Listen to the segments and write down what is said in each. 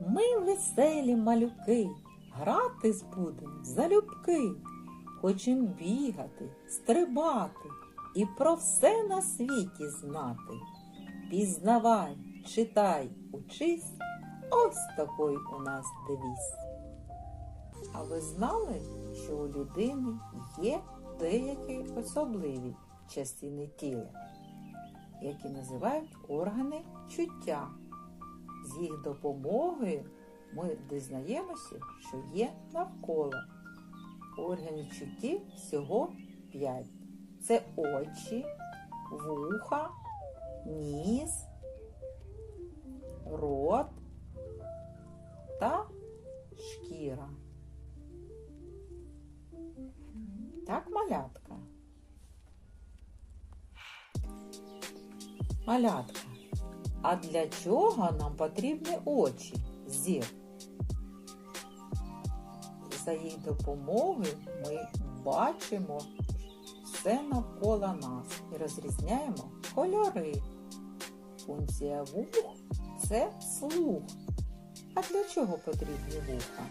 Ми веселі малюки, гратись будем залюбки. Хочем бігати, стрибати і про все на світі знати. Пізнавай, читай, учись, ось такий у нас девіз. А ви знали, що у людини є деякі особливі частини тіла, які називають органи чуття? Їх допомогою ми дізнаємося, що є навколо. Органів чуттів всього п'ять. Це очі, вуха, ніс, рот та шкіра. Так, малятка. Малятка. А для чого нам потрібні очі, зір? За їх допомогою ми бачимо все навколо нас і розрізняємо кольори. Функція вух це слух. А для чого потрібні вуха?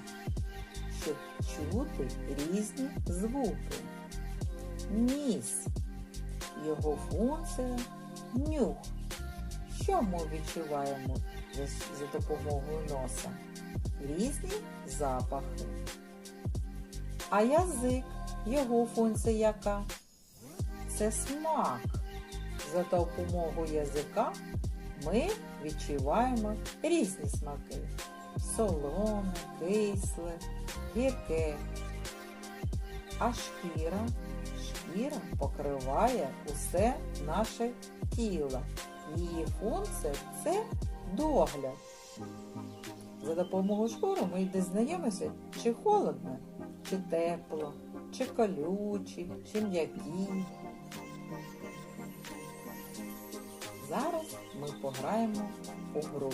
Щоб чути різні звуки. Ніс. Його функція нюх. Що ми відчуваємо за, за допомогою носа? Різні запахи. А язик, його функція яка? Це смак. За допомогою язика ми відчуваємо різні смаки. Солоне, кисле, гірке. А шкіра, шкіра покриває усе наше тіло. Її функція це догляд. За допомогою шкури ми дізнаємося, чи холодно, чи тепло, чи колючі, чи м'які. Зараз ми пограємо у гру.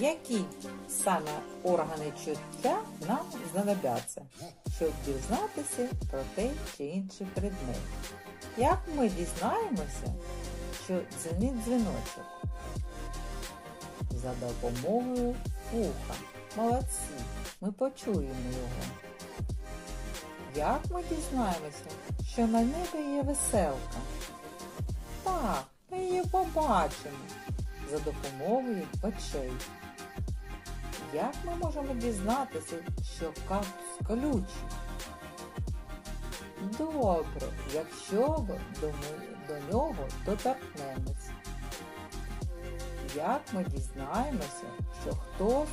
Які саме органи чуття нам знадобляться, щоб дізнатися про той чи інший предмет? Як ми дізнаємося, що дзвенить дзвіночок? За допомогою вуха. Молодці, ми почуємо його. Як ми дізнаємося, що на небі є веселка? Так, ми її побачимо за допомогою очей. Як ми можемо дізнатися, що кактус колючий? Добре, якщо ми до, до нього доторкнемось. Як ми дізнаємося, що хтось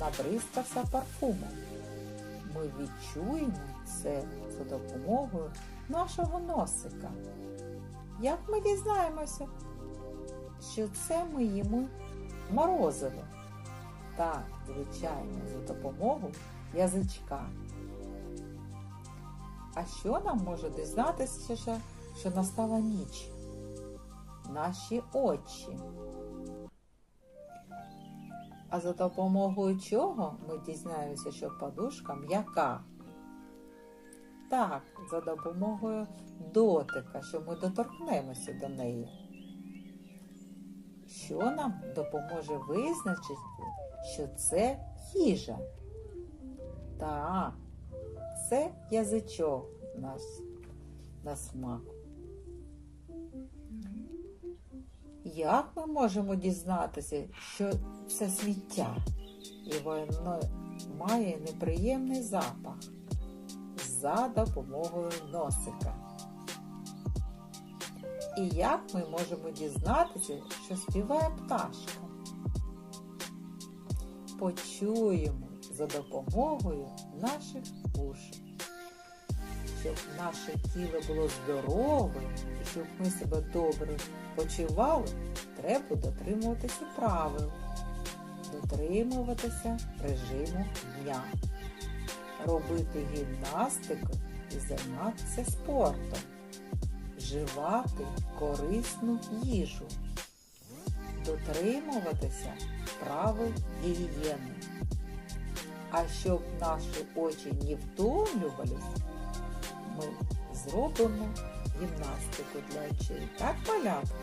набризкався парфумом? Ми відчуємо це за допомогою нашого носика. Як ми дізнаємося, що це ми їмо морозиво? Так, звичайно, за допомогою язичка. А що нам може дізнатися, що, що настала ніч? Наші очі. А за допомогою чого ми дізнаємося, що подушка м'яка? Так, за допомогою дотика, що ми доторкнемося до неї. Що нам допоможе визначити, що це їжа? Так, це язичок наш на смак. Як ми можемо дізнатися, що це сміття, і воно має неприємний запах за допомогою носика? І як ми можемо дізнатися, що співає пташка? Почуємо за допомогою наших ушей. Щоб наше тіло було здорове і щоб ми себе добре почували, треба дотримуватися правил, дотримуватися режиму дня, робити гімнастику і займатися спортом, вживати корисну їжу, дотримуватися правил гігієни. А щоб наші очі не втомлювались, ми зробимо гімнастику для очей. Так, малятка?